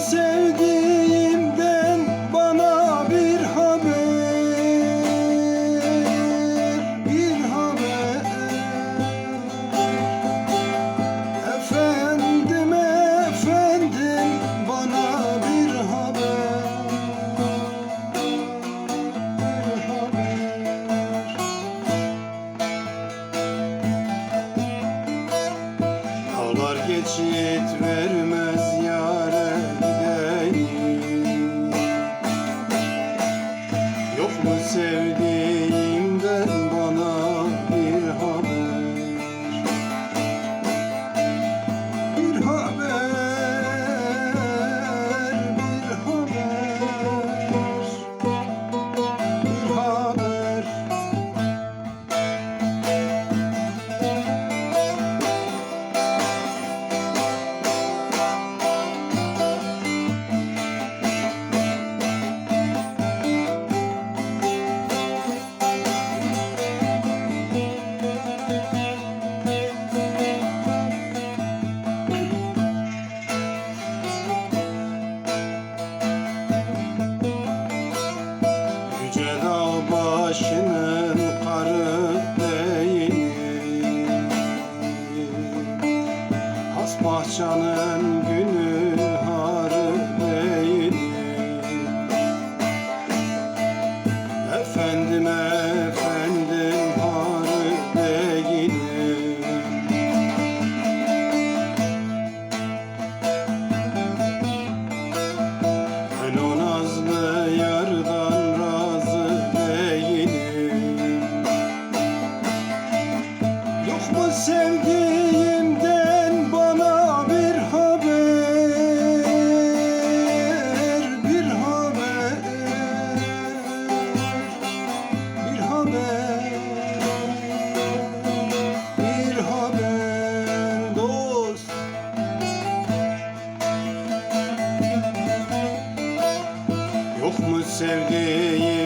sevdiğimden bana bir haber Bir haber. Efendim efendim bana bir haber Bir haber. Ağlar geçit vermez ya başının karı değilim Has bahçanın günü harı değilim Efendim efendim mı sevdiğimden bana bir haber Bir haber Bir haber Bir haber dost. Yok mu sevdiğim